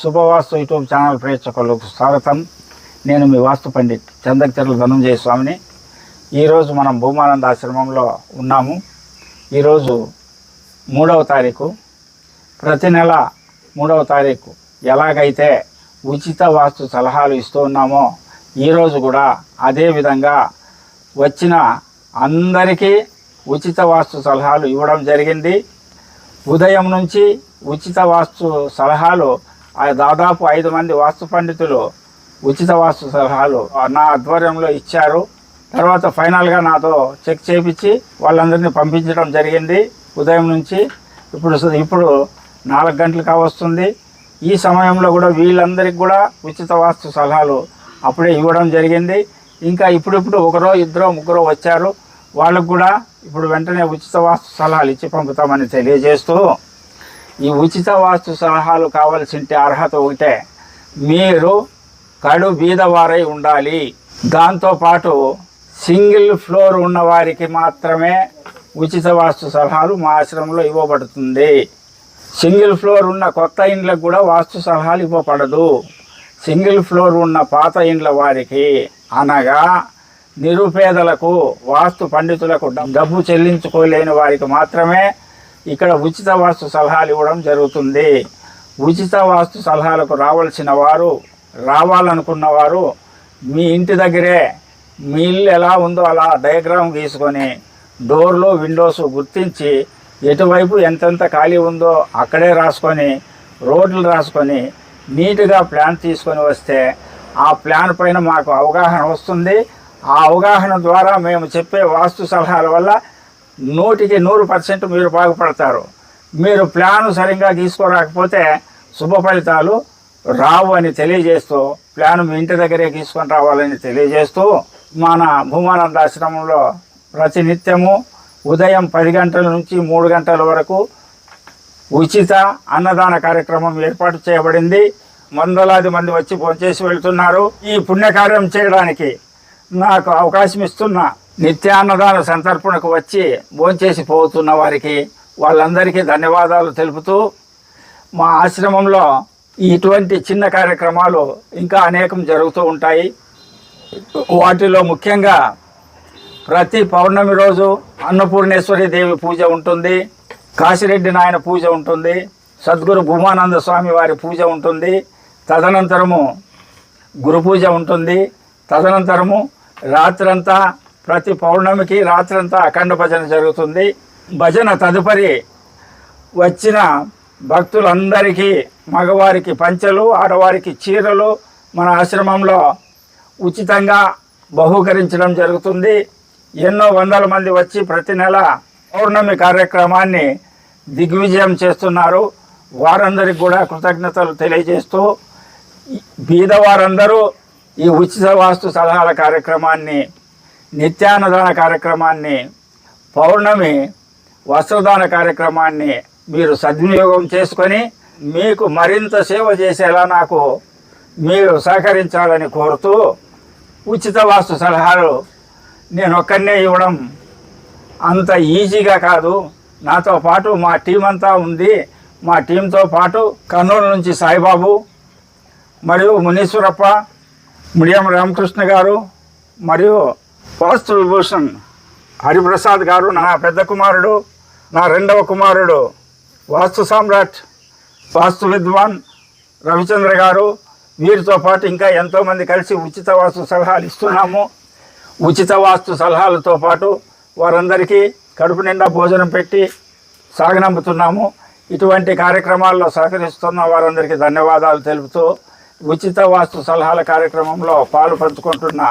శుభవాస్తు YouTube channel ప్రేక్షకులకు స్వాగతం. నేను మీ వాస్తు పండిట్ చందకచెర్ల ధనంజయ స్వామిని ఈరోజు మనం భూమానంద ఆశ్రమంలో ఉన్నాము. ఈరోజు మూడవ తారీఖు. ప్రతి నెల మూడవ తారీఖు ఎలాగైతే ఉచిత వాస్తు సలహాలు ఇస్తూ ఉన్నామో ఈరోజు కూడా అదే విధంగా వచ్చిన అందరికీ ఉచిత వాస్తు సలహాలు ఇవ్వడం జరిగింది. ఉదయం నుంచి ఉచిత వాస్తు సలహాలు దాదాపు ఐదు మంది వాస్తు పండితులు ఉచిత వాస్తు సలహాలు నా ఆధ్వర్యంలో ఇచ్చారు. తర్వాత ఫైనల్గా నాతో చెక్ చేపించి వాళ్ళందరినీ పంపించడం జరిగింది. ఉదయం నుంచి ఇప్పుడు ఇప్పుడు నాలుగు గంటలకు వస్తుంది. ఈ సమయంలో కూడా వీళ్ళందరికీ కూడా ఉచిత వాస్తు సలహాలు అప్పుడే ఇవ్వడం జరిగింది. ఇంకా ఇప్పుడిప్పుడు ఒకరో ఇద్దరో ముగ్గురో వచ్చారు. వాళ్ళకు కూడా ఇప్పుడు వెంటనే ఉచిత వాస్తు సలహాలు ఇచ్చి పంపుతామని తెలియజేస్తూ ఈ ఉచిత వాస్తు సలహాలు కావాల్సింటే అర్హత ఒకటే మీరు కడు బీదవారై ఉండాలి. దాంతోపాటు సింగిల్ ఫ్లోర్ ఉన్నవారికి మాత్రమే ఉచిత వాస్తు సలహాలు మా ఆశ్రమంలో ఇవ్వబడుతుంది. సింగిల్ ఫ్లోర్ ఉన్న కొత్త ఇండ్లకు కూడా వాస్తు సలహాలు ఇవ్వబడదు. సింగిల్ ఫ్లోర్ ఉన్న పాత ఇండ్ల వారికి అనగా నిరుపేదలకు వాస్తు పండితులకు డబ్బు చెల్లించుకోలేని వారికి మాత్రమే ఇక్కడ ఉచిత వాస్తు సలహాలు ఇవ్వడం జరుగుతుంది. ఉచిత వాస్తు సలహాలకు రావాల్సిన వారు రావాలనుకున్న వారు మీ ఇంటి దగ్గరే మీ ఇల్లు ఎలా ఉందో అలా డయాగ్రామ్ గీసుకొని డోర్లు విండోస్ గుర్తించి ఎటువైపు ఎంతెంత ఖాళీ ఉందో అక్కడే రాసుకొని రోడ్లు రాసుకొని నీట్గా ప్లాన్ తీసుకొని వస్తే ఆ ప్లాన్ పైన మాకు అవగాహన వస్తుంది. ఆ అవగాహన ద్వారా మేము చెప్పే వాస్తు సలహాల వల్ల నూటికి నూరు పర్సెంట్ మీరు బాగుపడతారు. మీరు ప్లాన్ సరిగ్గా తీసుకోరాకపోతే శుభ ఫలితాలు రావు అని తెలియజేస్తూ ప్లాన్ మీ ఇంటి దగ్గరే తీసుకొని రావాలని తెలియజేస్తూ మన భూమానంద ఆశ్రమంలో ప్రతినిత్యము ఉదయం పది గంటల నుంచి మూడు గంటల వరకు ఉచిత అన్నదాన కార్యక్రమం ఏర్పాటు చేయబడింది. వందలాది మంది వచ్చి భోంచేసి వెళ్తున్నారు. ఈ పుణ్యకార్యం చేయడానికి నాకు అవకాశం ఇస్తున్న నిత్యాన్నదాన సంతర్పణకు వచ్చి భోంచేసి పోతున్న వారికి వాళ్ళందరికీ ధన్యవాదాలు తెలుపుతూ మా ఆశ్రమంలో ఇటువంటి చిన్న కార్యక్రమాలు ఇంకా అనేకం జరుగుతూ ఉంటాయి. వాటిలో ముఖ్యంగా ప్రతి పౌర్ణమి రోజు అన్నపూర్ణేశ్వరి దేవి పూజ ఉంటుంది. కాశిరెడ్డి నాయన పూజ ఉంటుంది. సద్గురు భూమానంద స్వామి వారి పూజ ఉంటుంది. తదనంతరము గురు పూజ ఉంటుంది. తదనంతరము రాత్రంతా ప్రతి పౌర్ణమికి రాత్రంతా అఖండ భజన జరుగుతుంది. భజన తదుపరి వచ్చిన భక్తులందరికీ మగవారికి పంచెలు ఆడవారికి చీరలు మన ఆశ్రమంలో ఉచితంగా బహూకరించడం జరుగుతుంది. ఎన్నో వందల మంది వచ్చి ప్రతి నెల పౌర్ణమి కార్యక్రమాన్ని దిగ్విజయం చేస్తున్నారు. వారందరికి కూడా కృతజ్ఞతలు తెలియజేస్తూ బీదవారందరూ ఈ ఉచిత వాస్తు సలహాల కార్యక్రమాన్ని నిత్యాన్నదాన కార్యక్రమాన్ని పౌర్ణమి వస్త్రదాన కార్యక్రమాన్ని మీరు సద్వినియోగం చేసుకొని మీకు మరింత సేవ చేసేలా నాకు మీరు సహకరించాలని కోరుతూ ఉచిత వాస్తు సలహాలు నేను ఒక్కనే ఇవ్వడం అంత ఈజీగా కాదు. నాతో పాటు మా టీం అంతా ఉంది. మా టీంతో పాటు కర్నూలు నుంచి సాయిబాబు మరియు మునీశ్వరప్ప ముడియం రామకృష్ణ గారు మరియు వాస్తు విభూషణ్ హరిప్రసాద్ గారు నా పెద్ద కుమారుడు నా రెండవ కుమారుడు. వాస్తు సామ్రాట్ వాస్తు విద్వాన్ రవిచంద్ర గారు వీరితో పాటు ఇంకా ఎంతోమంది కలిసి ఉచిత వాస్తు సలహాలు ఇస్తున్నాము. ఉచిత వాస్తు సలహాలతో పాటు వారందరికీ కడుపు నిండా భోజనం పెట్టి సాగనంపుతున్నాము. ఇటువంటి కార్యక్రమాల్లో సహకరిస్తున్న వారందరికీ ధన్యవాదాలు తెలుపుతూ ఉచిత వాస్తు సలహాల కార్యక్రమంలో పాలు పంచుకుంటున్న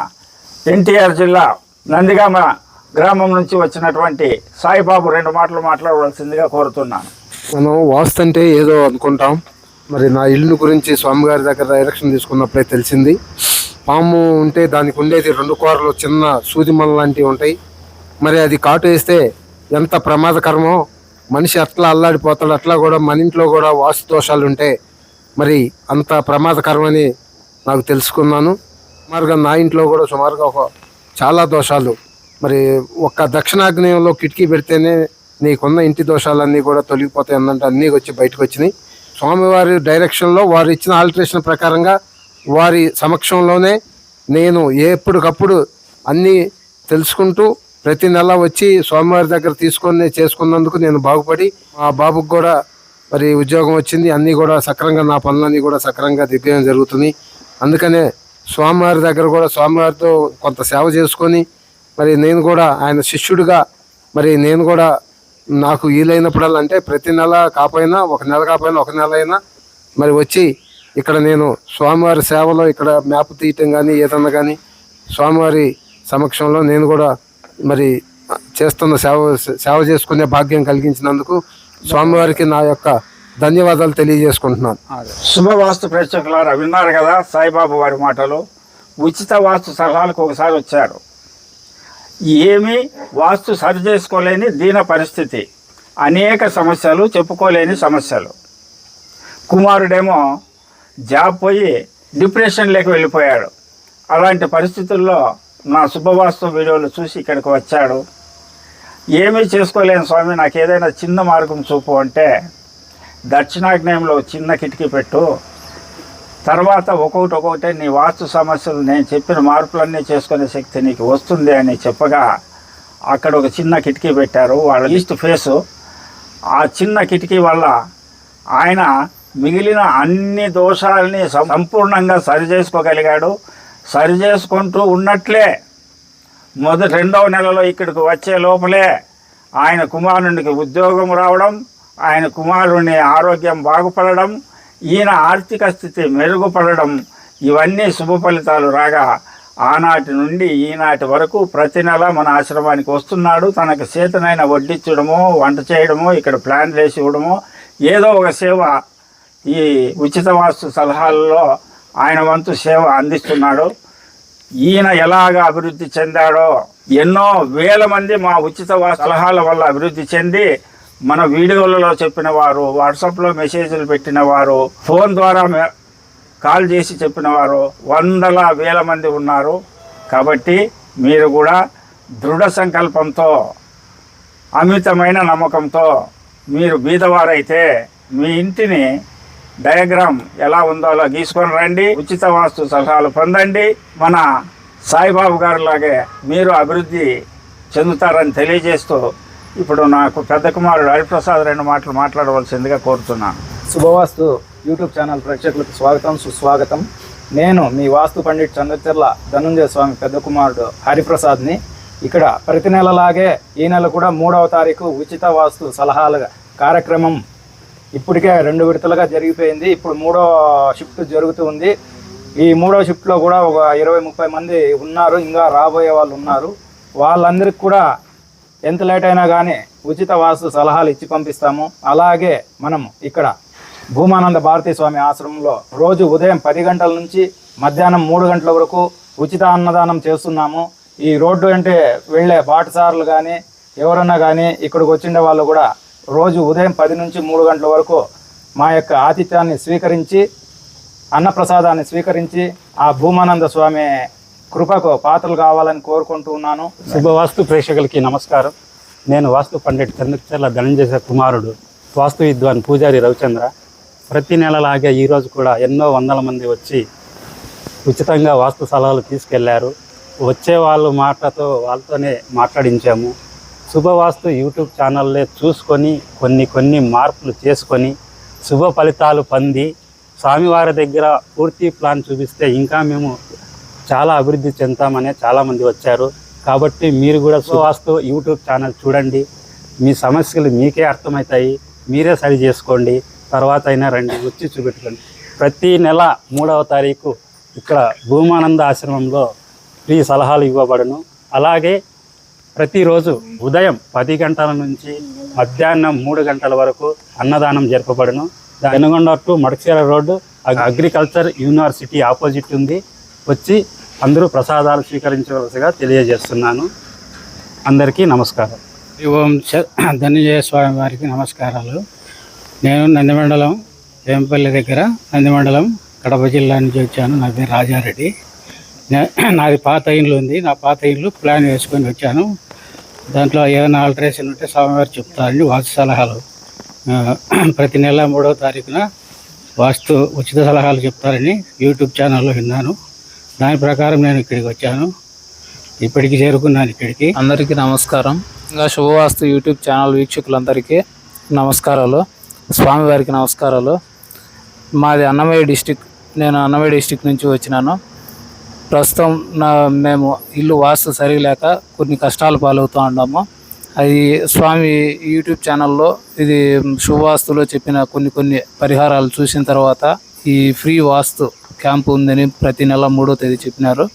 ఎన్టీఆర్ జిల్లా నందిగామ గ్రామం నుంచి వచ్చినటువంటి సాయిబాబు రెండు మాటలు మాట్లాడవలసిందిగా కోరుతున్నాను మనం వాస్తు అంటే ఏదో అనుకుంటాం. మరి నా ఇల్లు గురించి స్వామిగారి దగ్గర ఎలక్షన్ తీసుకున్నప్పుడే తెలిసింది. పాము ఉంటే దానికి ఉండేది రెండు కూరలు చిన్న సూదిమల లాంటివి ఉంటాయి. మరి అది కాటు వేస్తే ఎంత ప్రమాదకరమో మనిషి అట్లా అల్లాడిపోతాడు అట్లా కూడా మన ఇంట్లో కూడా వాస్తు దోషాలు ఉంటే మరి అంత ప్రమాదకరమని నాకు తెలుసుకున్నాను. సుమారుగా నా ఇంట్లో కూడా సుమారుగా ఒక చాలా దోషాలు. మరి ఒక్క దక్షిణాగ్నేయంలో కిటికీ పెడితేనే నీకున్న ఇంటి దోషాలన్నీ కూడా తొలగిపోతాయి అన్నంటే అన్నీ వచ్చి బయటకు వచ్చినాయి. స్వామివారి డైరెక్షన్లో వారు ఇచ్చిన ఆల్టరేషన్ ప్రకారంగా వారి సమక్షంలోనే నేను ఎప్పటికప్పుడు అన్నీ తెలుసుకుంటూ ప్రతి నెల వచ్చి స్వామివారి దగ్గర తీసుకొని చేసుకున్నందుకు నేను బాగుపడి మా బాబుకు కూడా మరి ఉద్యోగం వచ్చింది అన్నీ కూడా సక్రంగా నా పనులన్నీ కూడా సక్రంగా దిగ్గడం జరుగుతుంది. అందుకనే స్వామివారి దగ్గర కూడా స్వామివారితో కొంత సేవ చేసుకొని మరి నేను కూడా ఆయన శిష్యుడిగా మరి నేను కూడా నాకు వీలైనప్పుడల్లా అంటే ప్రతి నెల కాపోయినా ఒక నెల కాపోయినా ఒక నెల అయినా మరి వచ్చి ఇక్కడ నేను స్వామివారి సేవలో ఇక్కడ మ్యాప్ తీయటం కానీ ఏదన్నా కానీ స్వామివారి సమక్షంలో నేను కూడా మరి చేస్తున్న సేవ సేవ చేసుకునే భాగ్యం కలిగించినందుకు స్వామివారికి నా యొక్క ధన్యవాదాలు తెలియజేసుకుంటున్నాను. శుభవాస్తు ప్రేక్షకులారా విన్నారు కదా సాయిబాబా వారి మాటలు? ఉచిత వాస్తు సలహాలకు ఒకసారి వచ్చారు. ఏమీ వాస్తు సరి చేసుకోలేని దీన పరిస్థితి. అనేక సమస్యలు చెప్పుకోలేని సమస్యలు. కుమారుడేమో జాబ్ పోయి డిప్రెషన్లోకి వెళ్ళిపోయాడు. అలాంటి పరిస్థితుల్లో నా శుభవాస్తు వీడియోలు చూసి ఇక్కడికి వచ్చాడు. ఏమీ చేసుకోలేను స్వామి నాకు ఏదైనా చిన్న మార్గం చూపు అంటే దక్షిణాగ్నేయంలో చిన్న కిటికీ పెట్టు. తర్వాత ఒక్కొక్కటి ఒక్కొక్కటి నీ వాస్తు సమస్యలు నేను చెప్పిన మార్పులన్నీ చేసుకునే శక్తి నీకు వస్తుంది అని చెప్పగా అక్కడ ఒక చిన్న కిటికీ పెట్టారు. వాళ్ళ ఈస్ట్ ఫేసు. ఆ చిన్న కిటికీ వల్ల ఆయన మిగిలిన అన్ని దోషాలని సంపూర్ణంగా సరిచేసుకోగలిగాడు సరిచేసుకుంటూ సరి చేసుకుంటూ ఉన్నట్లే మొదటి రెండవ నెలలో ఇక్కడికి వచ్చే లోపలే ఆయన కుమారునికి ఉద్యోగం రావడం ఆయన కుమారుని ఆరోగ్యం బాగుపడడం ఈయన ఆర్థిక స్థితి మెరుగుపడడం ఇవన్నీ శుభ ఫలితాలు రాగా ఆనాటి నుండి ఈనాటి వరకు ప్రతి నెల మన ఆశ్రమానికి వస్తున్నాడు. తనకు చేతనైన వడ్డించడమో వంట చేయడమో ఇక్కడ ప్లాన్ వేసి ఇవ్వడమో ఏదో ఒక సేవ ఈ ఉచిత వాస్తు సలహాల్లో ఆయన వంతు సేవ అందిస్తున్నాడు. ఈయన ఎలాగ అభివృద్ధి చెందాడో ఎన్నో వేల మంది మా ఉచిత వా- సలహాల వల్ల అభివృద్ధి చెంది మన వీడియోలలో చెప్పిన వారు వాట్సాప్లో మెసేజ్లు పెట్టిన వారు ఫోన్ ద్వారా కాల్ చేసి చెప్పిన వారు వందల వేల మంది ఉన్నారు. కాబట్టి మీరు కూడా దృఢ సంకల్పంతో అమితమైన నమ్మకంతో మీరు బీదవారైతే మీ ఇంటిని డయాగ్రామ్ ఎలా ఉందో అలా గీసుకొని రండి. ఉచిత వాస్తు సలహాలు పొందండి. మన సాయిబాబు గారు లాగే మీరు అభివృద్ధి చెందుతారని తెలియజేస్తూ ఇప్పుడు నాకు పెద్ద కుమారుడు హరిప్రసాద్ రెండు మాటలు మాట్లాడవలసిందిగా కోరుతున్నాను. శుభవాస్తు. యూట్యూబ్ ఛానల్ ప్రేక్షకులకు స్వాగతం సుస్వాగతం. నేను మీ వాస్తు పండిట్ చంద్రచర్ల ధనుంజయ స్వామి పెద్ద కుమారుడు హరిప్రసాద్ని. ఇక్కడ ప్రతి నెలలాగే ఈ నెల కూడా మూడవ తారీఖు ఉచిత వాస్తు సలహాల కార్యక్రమం ఇప్పటికే రెండు విడతలుగా జరిగిపోయింది. ఇప్పుడు మూడో షిఫ్ట్ జరుగుతూ ఉంది. ఈ మూడో షిఫ్ట్లో కూడా ఒక ఇరవై ముప్పై మంది ఉన్నారు. ఇంకా రాబోయే వాళ్ళు ఉన్నారు. వాళ్ళందరికీ కూడా ఎంత లేట్ అయినా కానీ ఉచిత వాస్తు సలహాలు ఇచ్చి పంపిస్తాము. అలాగే మనం ఇక్కడ భూమానంద భారతీ స్వామి ఆశ్రమంలో రోజు ఉదయం పది గంటల నుంచి మధ్యాహ్నం మూడు గంటల వరకు ఉచిత అన్నదానం చేస్తున్నాము. ఈ రోడ్డు అంటే వెళ్ళే బాటసారులు కానీ ఎవరన్నా కానీ ఇక్కడికి వచ్చిండే వాళ్ళు కూడా రోజు ఉదయం పది నుంచి మూడు గంటల వరకు మా యొక్క ఆతిథ్యాన్ని స్వీకరించి అన్నప్రసాదాన్ని స్వీకరించి ఆ భూమానంద స్వామి కృపకు పాత్రలు కావాలని కోరుకుంటూ ఉన్నాను. శుభవాస్తు ప్రేక్షకులకి నమస్కారం. నేను వాస్తు పండిట్ చంద్రచర్ల ధనంజయ కుమారుడు వాస్తు విద్వాన్ పూజారి రవిచంద్ర. ప్రతి నెలలాగే ఈరోజు కూడా ఎన్నో వందల మంది వచ్చి ఉచితంగా వాస్తు సలహాలు తీసుకెళ్ళారు. వచ్చే వాళ్ళ మాటతో వాళ్ళతోనే మాట్లాడించాము. శుభవాస్తు యూట్యూబ్ ఛానల్లే చూసుకొని కొన్ని కొన్ని మార్పులు చేసుకొని శుభ ఫలితాలు పొంది. స్వామివారి దగ్గర పూర్తి ప్లాన్ చూపిస్తే ఇంకా మేము చాలా అభివృద్ధి చెందుతామని చాలామంది వచ్చారు. కాబట్టి మీరు కూడా సువాస్తు యూట్యూబ్ ఛానల్ చూడండి. మీ సమస్యలు మీకే అర్థమవుతాయి. మీరే సరి చేసుకోండి. తర్వాత అయినా రండి వచ్చి చూపెట్టుకోండి. ప్రతి నెల మూడవ తారీఖు ఇక్కడ భూమానంద ఆశ్రమంలో ఫ్రీ సలహాలు ఇవ్వబడును. అలాగే ప్రతిరోజు ఉదయం పది గంటల నుంచి మధ్యాహ్నం మూడు గంటల వరకు అన్నదానం జరపబడును. Venugonda to Madakasira road agriculture university opposite ఉంది. వచ్చి అందరూ ప్రసాదాలు స్వీకరించవలసిగా తెలియజేస్తున్నాను. అందరికీ నమస్కారం. ఓం చ- ధనంజయ స్వామి వారికి నమస్కారాలు. నేను నందిమండలం వేంపల్లి దగ్గర నందిమండలం కడప జిల్లా నుంచి వచ్చాను. నా పేరు రాజారెడ్డి. నాది పాత ఇల్లు ఉంది. నా పాత ఇల్లు ప్లాన్ వేసుకొని వచ్చాను. దాంట్లో ఏదైనా ఆల్టరేషన్ ఉంటే స్వామివారు చెప్తారని వాస్తు సలహాలు. ప్రతి నెల మూడవ తారీఖున వాస్తు ఉచిత సలహాలు చెప్తారని యూట్యూబ్ ఛానల్లో విన్నాను. దాని ప్రకారం నేను ఇక్కడికి వచ్చాను. ఇప్పటికి చేరుకున్నాను ఇక్కడికి. అందరికీ నమస్కారం. ఇంకా శుభవాస్తు యూట్యూబ్ ఛానల్ వీక్షకులందరికీ నమస్కారాలు. స్వామివారికి నమస్కారాలు. మాది అన్నమయ్య డిస్టిక్ నేను అన్నమయ్య డిస్టిక్ నుంచి వచ్చినాను. ప్రస్తుతం నా మేము ఇల్లు వాస్తు సరిలేక కొన్ని కష్టాలు పాలవుతూ ఉన్నాము. అది స్వామి యూట్యూబ్ ఛానల్లో ఇది శుభవాస్తులో చెప్పిన కొన్ని కొన్ని పరిహారాలు చూసిన తర్వాత ఈ ఫ్రీ వాస్తు క్యాంపు ఉందని ప్రతి నెల మూడో తేదీ చెప్పినారు.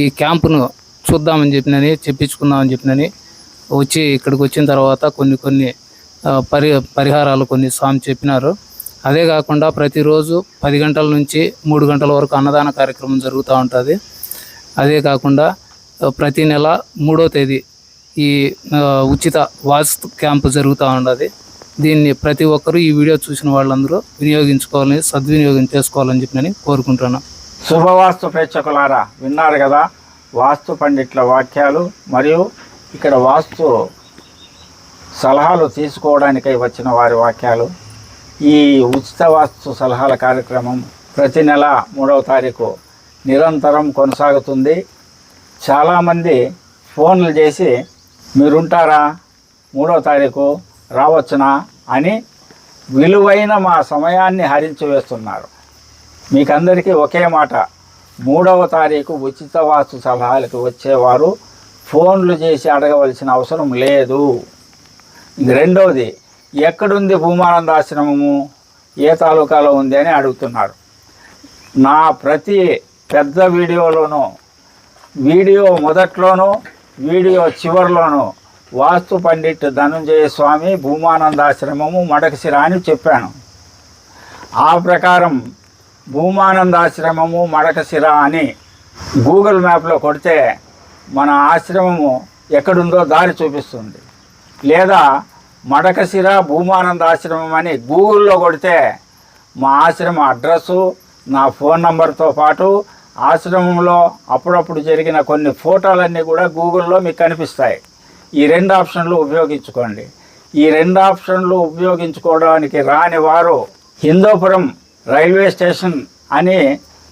ఈ క్యాంపును చూద్దామని చెప్పినని చెప్పించుకుందామని చెప్పినని వచ్చి ఇక్కడికి వచ్చిన తర్వాత కొన్ని కొన్ని పరి పరిహారాలు కొన్ని స్వామి చెప్పినారు. అదే కాకుండా ప్రతిరోజు పది గంటల నుంచి మూడు గంటల వరకు అన్నదాన కార్యక్రమం జరుగుతూ ఉంటుంది. అదే కాకుండా ప్రతి నెల మూడో తేదీ ఈ ఉచిత వాస్తు క్యాంపు జరుగుతూ ఉన్నది దీన్ని ప్రతి ఒక్కరూ ఈ వీడియో చూసిన వాళ్ళందరూ వినియోగించుకోవాలని సద్వినియోగం చేసుకోవాలని చెప్పి కోరుకుంటున్నాను శుభవాస్తు ప్రేక్షకులారా విన్నారు కదా వాస్తు పండిట్ల వాక్యాలు మరియు ఇక్కడ వాస్తు సలహాలు తీసుకోవడానికై వచ్చిన వారి వాక్యాలు. ఈ ఉచిత వాస్తు సలహాల కార్యక్రమం ప్రతి నెల మూడవ తారీఖు నిరంతరం కొనసాగుతుంది. చాలామంది ఫోన్లు చేసి మీరుంటారా? మూడవ తారీఖు రావచ్చునా అని విలువైన మా సమయాన్ని హరించి వేస్తున్నారు మీకందరికీ ఒకే మాట. మూడవ తారీఖు ఉచిత వాస్తు సలహాలకు వచ్చేవారు ఫోన్లు చేసి అడగవలసిన అవసరం లేదు. రెండవది ఎక్కడుంది భూమానంద ఆశ్రమము ఏ తాలూకాలో ఉంది అని అడుగుతున్నారు. నా ప్రతి పెద్ద వీడియోలోనూ వీడియో మొదట్లోనూ వీడియో చివరిలోనూ వాస్తు పండిట్ ధనుంజయ స్వామి భూమానంద ఆశ్రమము మడకశిర అని చెప్పాను. ఆ ప్రకారం భూమానందాశ్రమము మడకశిర అని గూగుల్ మ్యాప్లో కొడితే మన ఆశ్రమము ఎక్కడుందో దారి చూపిస్తుంది. లేదా మడకశిర భూమానంద ఆశ్రమం అని గూగుల్లో కొడితే మా ఆశ్రమ అడ్రస్సు నా ఫోన్ నంబర్తో పాటు ఆశ్రమంలో అప్పుడప్పుడు జరిగిన కొన్ని ఫోటోలన్నీ కూడా గూగుల్లో మీకు కనిపిస్తాయి. ఈ రెండు ఆప్షన్లు ఉపయోగించుకోండి. ఈ రెండు ఆప్షన్లు ఉపయోగించుకోవడానికి రాని వారు హిందూపురం రైల్వే స్టేషన్ అని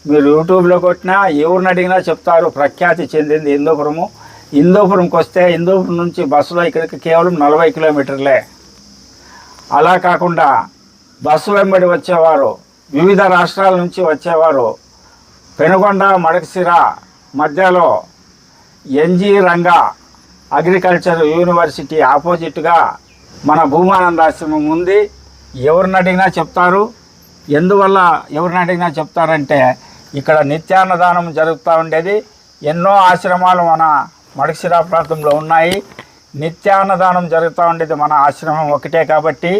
మీరు యూట్యూబ్లో కొట్టినా ఎవరిని అడిగినా చెప్తారు ప్రఖ్యాతి చెందింది హిందూపురము. హిందూపురంకి వస్తే హిందూపురం నుంచి బస్సులో ఇక్కడికి కేవలం నలభై కిలోమీటర్లే. అలా కాకుండా బస్సు వెంబడి వచ్చేవారు వివిధ రాష్ట్రాల నుంచి వచ్చేవారు పెనుగొండ మడకసిర మధ్యలో ఎన్జి రంగా అగ్రికల్చర్ యూనివర్సిటీ ఆపోజిట్గా మన భూమానందాశ్రమం ఉంది. ఎవరిని అడిగినా చెప్తారు. ఎందువల్ల ఎవరిని అడిగినా చెప్తారంటే ఇక్కడ నిత్యాన్నదానం జరుగుతూ ఉండేది. ఎన్నో ఆశ్రమాలు మన మడకశిరా ప్రాంతంలో ఉన్నాయి. నిత్యాన్నదానం జరుగుతూ ఉండేది మన ఆశ్రమం ఒకటే కాబట్టి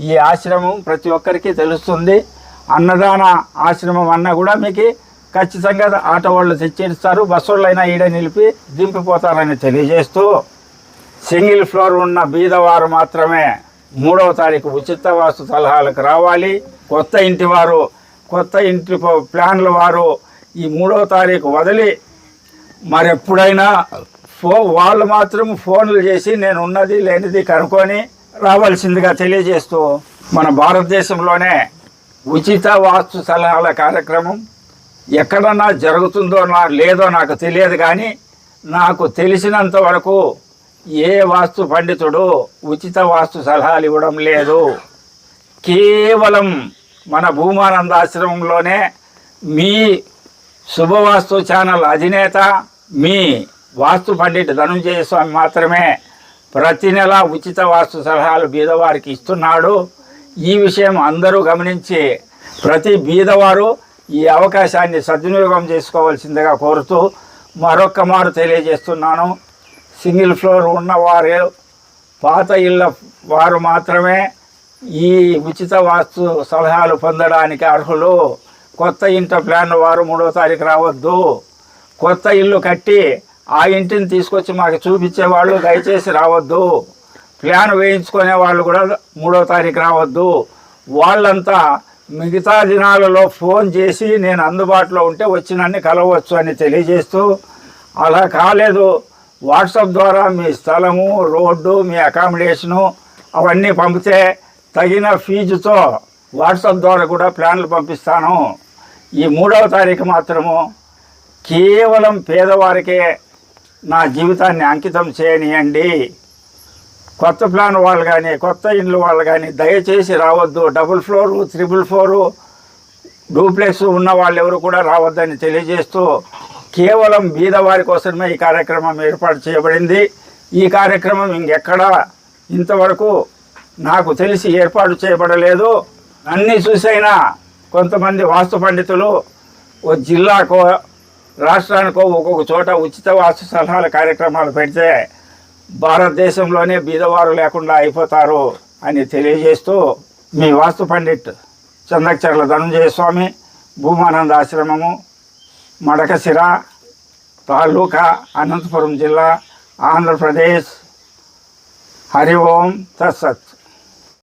ఈ ఆశ్రమం ప్రతి ఒక్కరికి తెలుస్తుంది. అన్నదాన ఆశ్రమం అన్నా కూడా మీకు ఖచ్చితంగా ఆటో వాళ్ళు తెచ్చిస్తారు. బస్సు వాళ్ళైనా ఈడ నిలిపి దింపిపోతారని తెలియజేస్తూ సింగిల్ ఫ్లోర్ ఉన్న బీదవారు మాత్రమే మూడవ తారీఖు ఉచిత వాస్తు సలహాలకు రావాలి. కొత్త ఇంటి వారు కొత్త ఇంటి ప్లాన్ల వారు ఈ మూడవ తారీఖు వదిలి మరెప్పుడైనా ఫో వాళ్ళు మాత్రం ఫోన్లు చేసి నేను ఉన్నది లేనిది కనుక్కొని రావాల్సిందిగా తెలియజేస్తూ మన భారతదేశంలోనే ఉచిత వాస్తు సలహాల కార్యక్రమం ఎక్కడన్నా జరుగుతుందో నా లేదో నాకు తెలియదు కానీ నాకు తెలిసినంత వరకు ఏ వాస్తు పండితుడు ఉచిత వాస్తు సలహాలు ఇవ్వడం లేదు. కేవలం మన భూమానందాశ్రమంలోనే మీ శుభవాస్తు ఛానల్ అధినేత మీ వాస్తు పండిట్ ధనుంజయ స్వామి మాత్రమే ప్రతి నెల ఉచిత వాస్తు సలహాలు బీదవారికి ఇస్తున్నాడు. ఈ విషయం అందరూ గమనించి ప్రతి బీదవారు ఈ అవకాశాన్ని సద్వినియోగం చేసుకోవాల్సిందిగా కోరుతూ మరొక్క మారు తెలియజేస్తున్నాను. సింగిల్ ఫ్లోర్ ఉన్నవారు పాత ఇళ్ళ వారు మాత్రమే ఈ ఉచిత వాస్తు సలహాలు పొందడానికి అర్హులు. కొత్త ఇంట ప్లాన్ వారు మూడో తారీఖు రావద్దు. కొత్త ఇల్లు కట్టి ఆ ఇంటిని తీసుకొచ్చి మాకు చూపించే వాళ్ళు దయచేసి రావద్దు. ప్లాన్ వేయించుకునే వాళ్ళు కూడా మూడో తారీఖు రావద్దు. వాళ్ళంతా మిగతా దినాలలో ఫోన్ చేసి నేను అందుబాటులో ఉంటే వచ్చినన్ని కలవచ్చు అని తెలియజేస్తూ అలా కాలేదు. వాట్సాప్ ద్వారా మీ స్థలము రోడ్డు మీ అకామిడేషను అవన్నీ పంపితే తగిన ఫీజుతో వాట్సాప్ ద్వారా కూడా ప్లాన్లు పంపిస్తాను. ఈ మూడవ తారీఖు మాత్రము కేవలం పేదవారికే నా జీవితాన్ని అంకితం చేయనియండి. కొత్త ప్లాన్ వాళ్ళు కానీ కొత్త ఇండ్లు వాళ్ళు కానీ దయచేసి రావద్దు. Double floor triple floor duplex ఉన్న వాళ్ళు ఎవరు కూడా రావద్దని తెలియజేస్తూ కేవలం బీదవారి కోసమే ఈ కార్యక్రమం ఏర్పాటు చేయబడింది. ఈ కార్యక్రమం ఇంకెక్కడా? ఇంతవరకు నాకు తెలిసి ఏర్పాటు చేయబడలేదు. అన్నీ చూసైనా కొంతమంది వాస్తు పండితులు ఓ జిల్లాకో రాష్ట్రానికో ఒక్కొక్క చోట ఉచిత వాస్తు సలహాల కార్యక్రమాలు పెడితే భారతదేశంలోనే బీదవారు లేకుండా అయిపోతారు అని తెలియజేస్తూ మీ వాస్తు పండిట్ చందక్చర్ల ధనంజయ స్వామి భూమానంద ఆశ్రమము మడకశిర తాలూకా అనంతపురం జిల్లా ఆంధ్రప్రదేశ్. హరి ఓం తత్సత్.